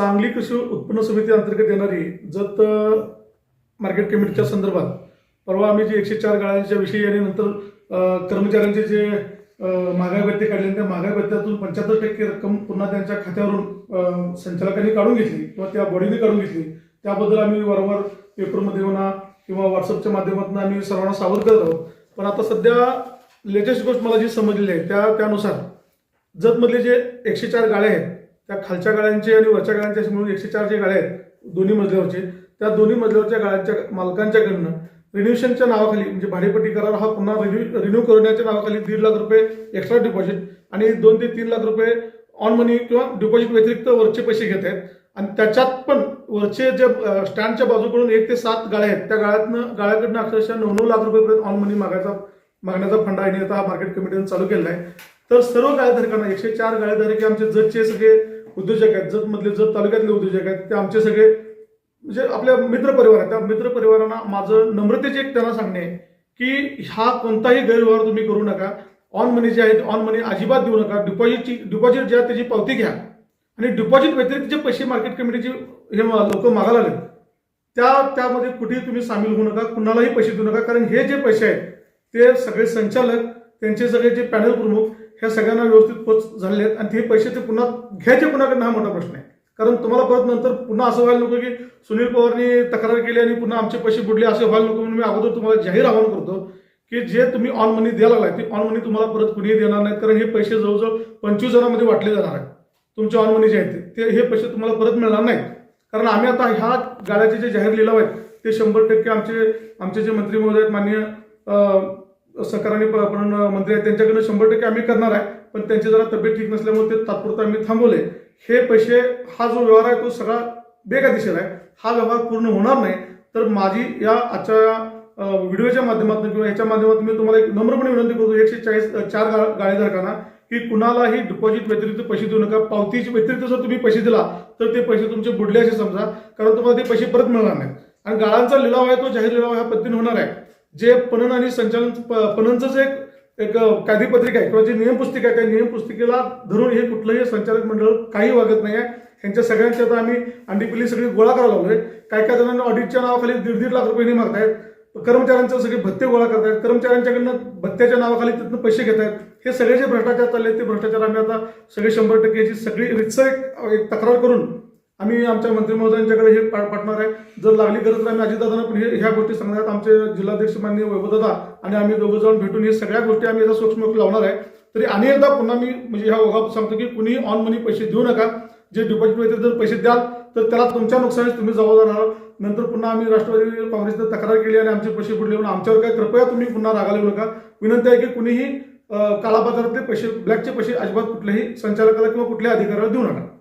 सांगली कृषी उत्पन्न समिती अंतर्गत येणारी जत मार्केट कमिटीच्या संदर्भात परवा आम्ही जे एकशे चार गाळ्यांच्या विषयी आणि नंतर कर्मचाऱ्यांचे जे महागाई भत्ते काढले त्या महागाई भत्त्यातून पंच्याहत्तर टक्के रक्कम पुन्हा त्यांच्या खात्यावरून संचालकांनी काढून घेतली किंवा त्या बॉडीने काढून घेतली. त्याबद्दल आम्ही वारंवार पेपरमध्ये म्हणा किंवा व्हॉट्सअपच्या माध्यमातून आम्ही सर्वांना सावध करत आहोत. पण आता सध्या लेटेस्ट गोष्ट मला जी समजलेली आहे त्या त्यानुसार जतमधले जे एकशे चार गाळे आहेत त्या खालच्या गाळ्यांचे आणि वरच्या गाळ्यांचे असे मिळून एकशे चार जे आहेत दोन्ही मजल्यावरचे. त्या दोन्ही मजल्यावरच्या गाळ्यांच्या मालकांच्याकडनं रिन्युशनच्या नावाखाली म्हणजे भाडेपट्टी करार हा पुन्हा रिन्यू रिन्यू करण्याच्या नावाखाली दीड लाख रुपये एक्स्ट्रा डिपॉझिट आणि दोन ते तीन लाख रुपये ऑन मनी किंवा डिपॉझिट व्यतिरिक्त वरचे पैसे घेत आहेत. आणि त्याच्यात पण वरचे जे स्टँडच्या बाजूकडून एक ते सात गाळ्या आहेत त्या गाळ्यातनं गाळ्याकडनं अक्षरशः नऊ नऊ लाख रुपयेपर्यंत ऑन मनी मागायचा मागण्याचा फंड आहे. आता हा मार्केट कमिटीने चालू केलेला आहे. तर सर्व गाळेधारकांना एकशे चार गाळेधारक आमचे जजचे सगळे उद्योजक आहेत जत मधले जत तालुक्यातले उद्योजक आहेत ते आमचे सगळे म्हणजे आपल्या मित्र परिवार आहेत. त्या मित्र परिवारांना माझं नम्रतेचे एक त्यांना सांगणे की हा कोणताही गैरव्यवहार तुम्ही करू नका. ऑन मनी जे आहेत ऑन मनी अजिबात देऊ नका. डिपॉझिटची डिपॉझिट जे आहे त्याची पावती घ्या. आणि डिपॉझिट व्यतिरिक्त जे पैसे मार्केट कमिटीचे हे लोक मागायला लागले त्या त्यामध्ये कुठेही तुम्ही सामील होऊ नका. कुणालाही पैसे देऊ नका. कारण हे जे पैसे आहेत ते सगळे संचालक त्यांचे सगळे जे पॅनल प्रमुख ह्या सगळ्यांना व्यवस्थित पोच झालेले आहेत आणि ते पैसे ते पुन्हा घ्यायचे पुन्हा हा मोठा प्रश्न आहे. कारण तुम्हाला परत नंतर पुन्हा असं व्हायला नको की सुनील पवारनी तक्रार केली आणि पुन्हा आमचे पैसे बुडले असे व्हायला नको म्हणून मी अगोदर तुम्हाला जाहीर आवाहन करतो की जे तुम्ही ऑन मनी द्यायला लागलाय ते ऑन मनी तुम्हाला परत कुणीही देणार नाहीत. कारण हे पैसे जवळजवळ पंचवीस जणांमध्ये वाटले जाणार आहेत. तुमचे ऑन मनी जे आहेत ते- ते हे पैसे तुम्हाला परत मिळणार नाहीत. कारण आम्ही आता ह्या गाड्याचे जे जाहीर लिलाव आहेत ते शंभर टक्के आमचे आमचे जे मंत्री महोदय आहेत माननीय अं, आपण प- मंत्री आहेत. त्यांच्याकडनं शंभर टक्के आम्ही करणार आहे. पण त्यांची जरा तब्येत ठीक नसल्यामुळे ते तात्पुरतं आम्ही थांबवले. हे पैसे हा जो व्यवहार आहे तो सगळा बेकायदेशीर आहे. हा व्यवहार पूर्ण होणार नाही. तर माझी या आजच्या व्हिडिओच्या माध्यमातून किंवा याच्या माध्यमातून मी तुम्हाला एक नम्रपणे विनंती करतो एकशे चाळीस चार गा- गाळेधारकांना की कुणालाही डिपॉझिट व्यतिरिक्त पैसे देऊ नका. पावतीच्या व्यतिरिक्त जर तुम्ही पैसे दिला तर ते पैसे तुमचे बुडले असे समजा. कारण तुम्हाला ते पैसे परत मिळणार नाहीत. आणि गाळांचा लिलाव आहे तो जाहीर लिलाव ह्या पद्धतीने होणार आहे. जे पणन आणि संचालन प- पणनचं जे एक एक कायदेपत्रिका आहे किंवा जे नियम पुस्तिका आहे त्या नियम पुस्तिकेला धरून हे कुठलंही संचालक मंडळ काही वागत नाही आहे ह्यांच्या सगळ्यांची आता आम्ही अंडीपिल्ली सगळी गोळा करायला लागलोय. काय काय जणांना ऑडिटच्या नावाखाली दीड दीड लाख रुपये मागतायत. कर्मचाऱ्यांचे सगळे भत्ते गोळा करतायत. कर्मचाऱ्यांच्याकडनं भत्त्याच्या नावाखाली तिथनं पैसे घेत आहेत हे सगळे जे भ्रष्टाचार चालले आहेत, ते भ्रष्टाचार आम्ही आता सगळे शंभर टक्क्याची सगळी रितसर एक तक्रार करून आम्ही आमच्या मंत्री महोदयांच्याकडे हे पा- पाठवणार आहे. जर लागली गरज तर आम्ही अजितदादांना पण हे- ह्या गोष्टी सांगणार. आहेत आमचे जिल्हाध्यक्ष मान्य वैभवदादा आणि आम्ही दोघं जाऊन भेटून हे सगळ्या गोष्टी आम्ही याचा सूक्ष्म लावणार आहे. तरी अनेकदा पुन्हा मी म्हणजे ह्या ओघात सांगतो की कुणी ऑन मनी पैसे देऊ नका. जे डिपॉझिट जर पैसे द्याल तर त्याला तुमच्या नुकसानीस तुम्ही जबाबदार आहात नंतर पुन्हा आम्ही राष्ट्रवादी काँग्रेसने तक्रार केली आणि आमचे पैसे बुडले म्हणून आमच्यावर काय कृपया तुम्ही पुन्हा रागाला येऊ नका. विनंती आहे की कुणीही अं, काळाबाजारातले पैसे ब्लॅकचे पैसे अजिबात कुठल्याही संचालकाला किंवा कुठल्याही अधिकाऱ्याला देऊ नका.